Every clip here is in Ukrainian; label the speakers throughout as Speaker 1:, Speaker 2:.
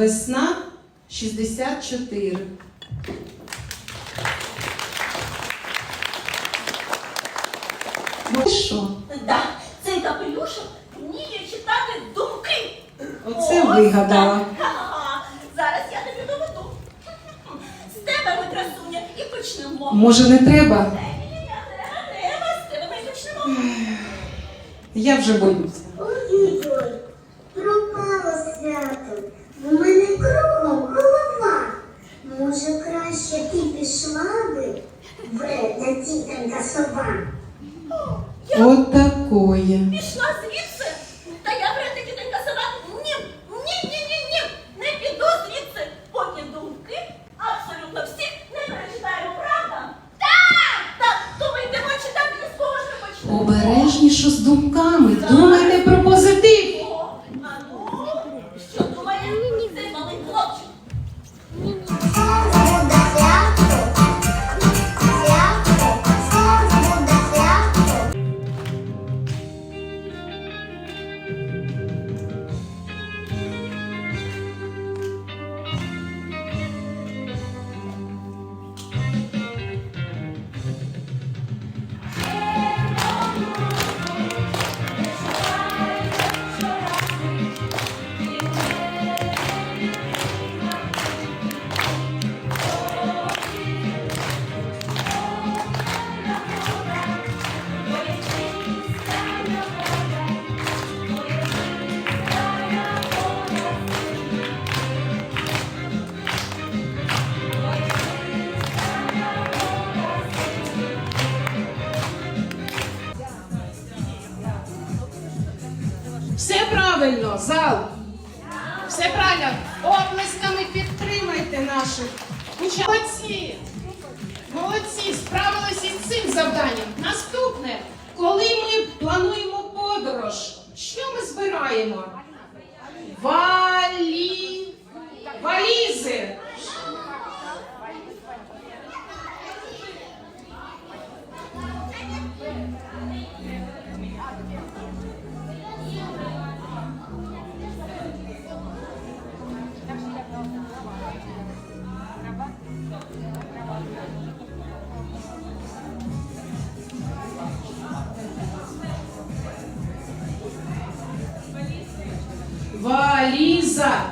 Speaker 1: Весна 64. Ну що?
Speaker 2: Да, цей капелюшок вміє читати думки.
Speaker 1: Оце
Speaker 2: Ось
Speaker 1: вигадала.
Speaker 2: так. Ха-ха. Зараз я тобі доведу. З тебе ми красуня і почнемо.
Speaker 1: Може, не треба?
Speaker 2: Ні-ні-ні, треба, треба, з тебе ми почнемо.
Speaker 1: Я вже боюся.
Speaker 3: Вредна тітонька сова.
Speaker 1: От такое.
Speaker 2: Пішла звідси. Та я вряд тітонька сова. Ні, ні, ні, ні, ні. Не піду звідси, поки думки абсолютно всі не прочитаю, правда? Так! Так, думайте, читати і з кого ж?
Speaker 1: Обережніше з думками. Все правильно, зал. Все правильно. Оплесками підтримайте наших учасників. Молодці. Молодці, справилися із цим завданням. Наступне, коли ми плануємо подорож, що ми збираємо? Валі... Валізи.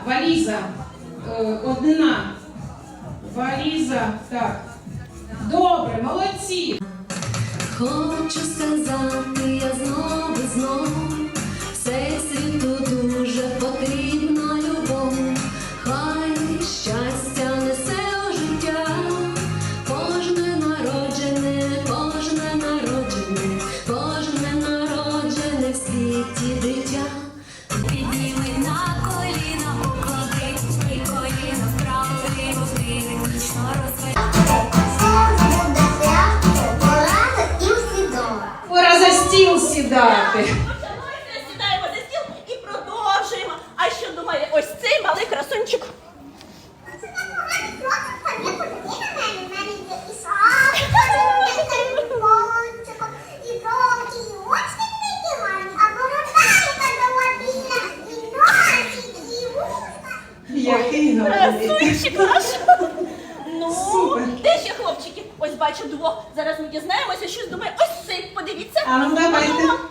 Speaker 1: Валіза. Е, однина. Сідати.
Speaker 2: Давайте сідаємо за стіл і продовжуємо. А що думає ось цей малий красунчик?
Speaker 1: Який.
Speaker 2: Красунчик наш. Ну, де ще хлопчики? Ось бачу двох. Зараз ми дізнаємося, що думає ось цей. Подивіться.
Speaker 1: А ну давайте.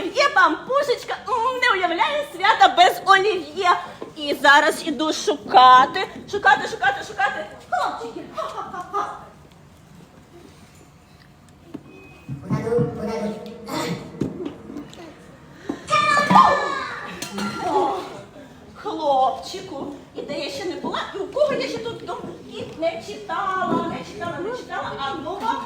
Speaker 3: Олів'є,
Speaker 2: пампушечка. М, Не уявляю свята без олів'є. І зараз іду шукати, шукати, шукати, шукати. Хлопчики. О, Хлопчику, і де я ще не була, і у кого я ще тут думки не читала, не читала, не читала, а ну О,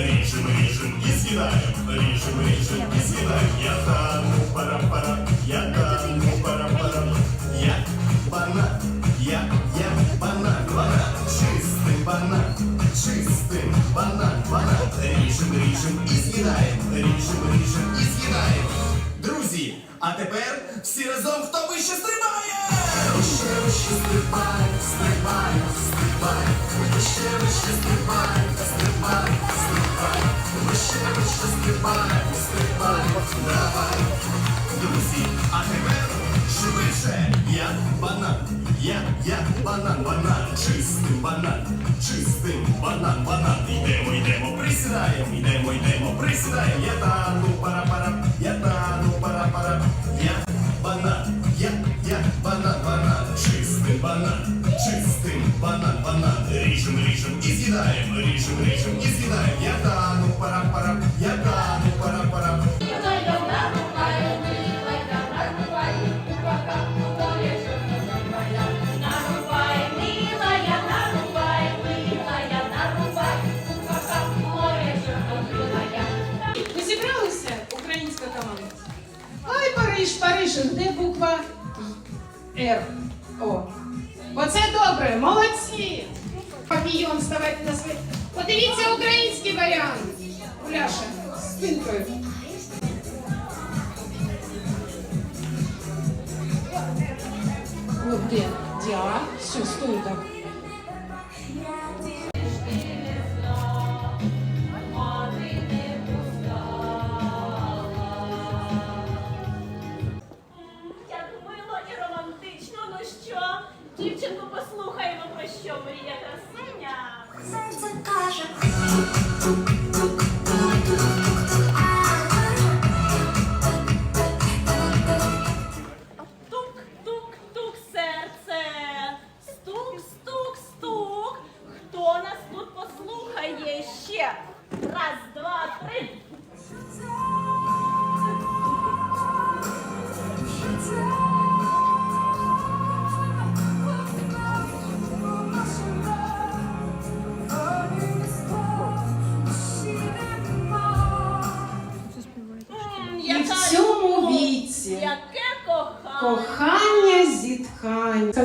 Speaker 2: Режем, режем и съедаем. Режем, режем и съедаем.
Speaker 4: Я тану, парам, парам. Я тану, парам, парам. Я банан. Я, я банан, банан. Чистый банан. Чистый банан, банан. Режем, режем и съедаем. Режем, режем и съедаем. Друзі, а тепер всі разом хто вище стрибає! Вище, вище стрибає, стрибає, стрибає. Вище, вище стрибає, стрибає стрибай, стрибай, давай. Друзі, а тепер швидше, я банан, я, я банан, банан, чистий банан, чистий банан, банан. Йдемо, йдемо, присідаємо, йдемо, йдемо, присідаємо. Я тану пара-пара, я тану пара-пара, я банан, я, я банан, банан, чистий банан, чистий банан, банан. Ріжем, ріжем і з'їдаємо, ріжем, ріжем і з'їдаємо.
Speaker 1: Париж, де буква Р? О. Оце добре, молодці! Папійон, ставайте на свої. Подивіться український варіант. Уляша, спинкою. Вот где? Диа. Все, стой так. Thank you.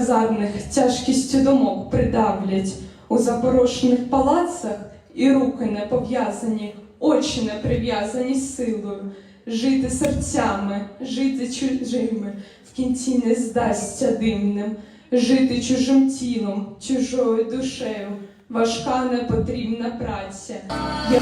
Speaker 5: Казарних тяжкістю думок придавлять. У запорошених палацах, і руки не пов'язані, очі не прив'язані силою, жити серцями, жити чужими, в кінці не здасться дивним, жити чужим тілом, чужою душею, важка непотрібна праця. Я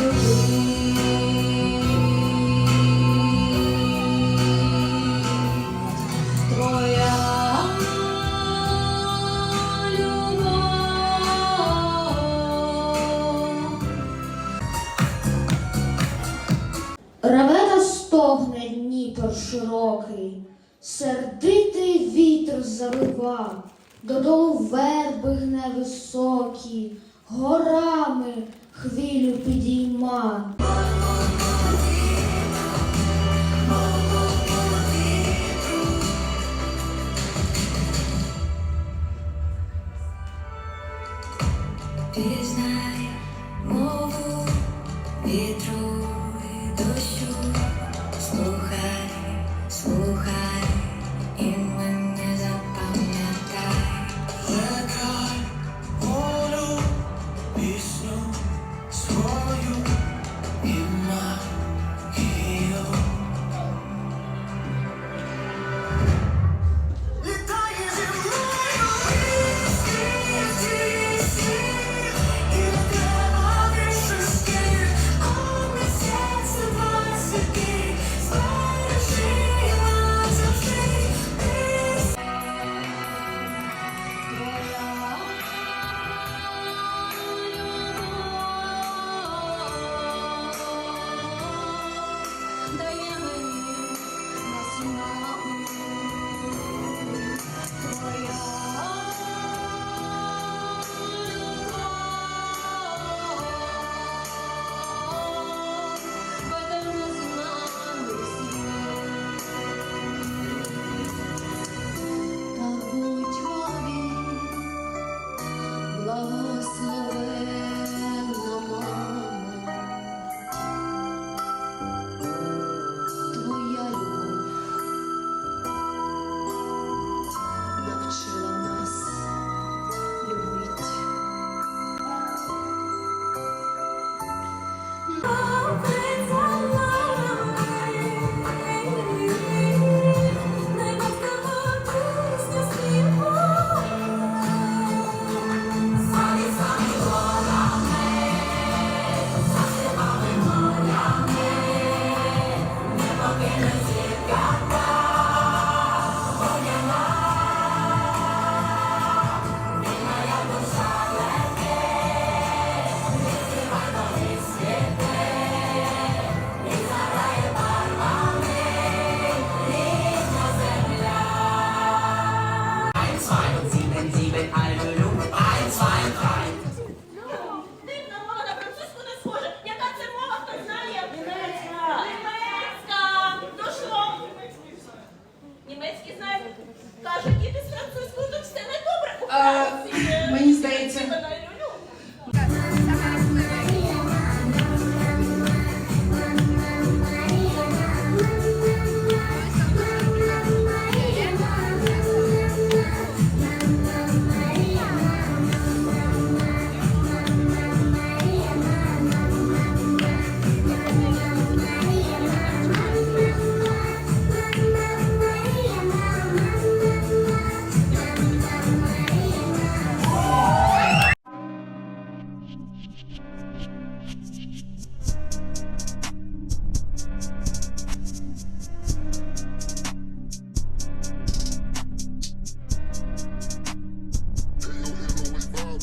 Speaker 6: широкий, сердитий вітер завива, додолу верби гневисокі, горами хвилю підійма.
Speaker 7: пісню свою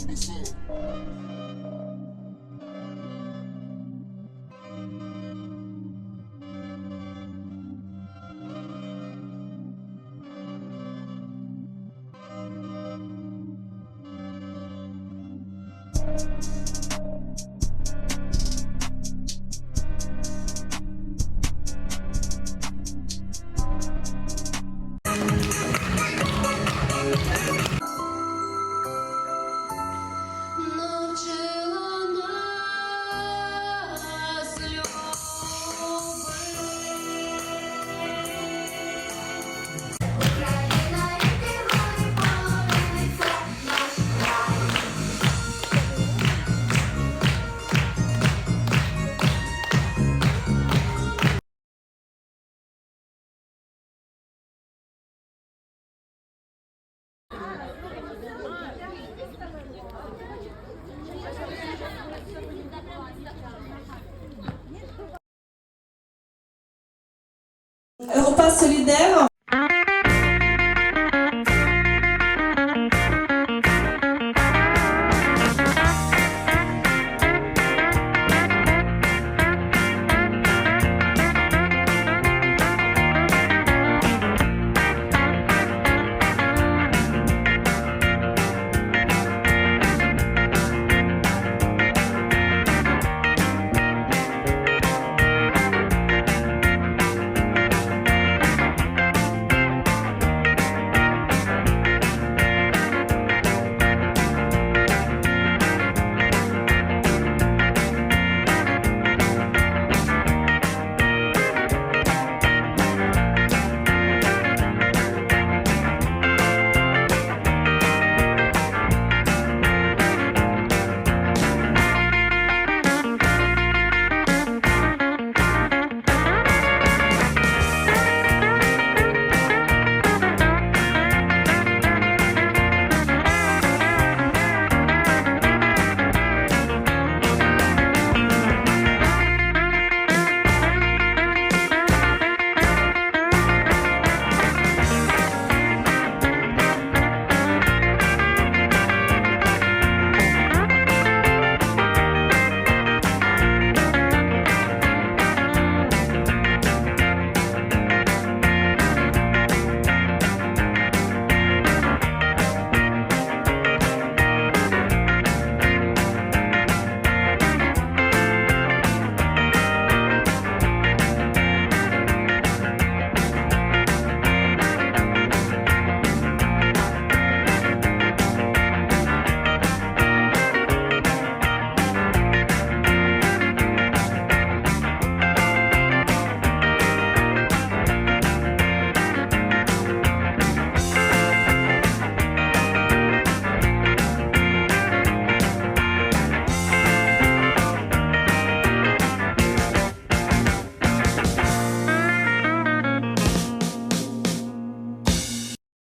Speaker 7: 没
Speaker 8: 事。solidão.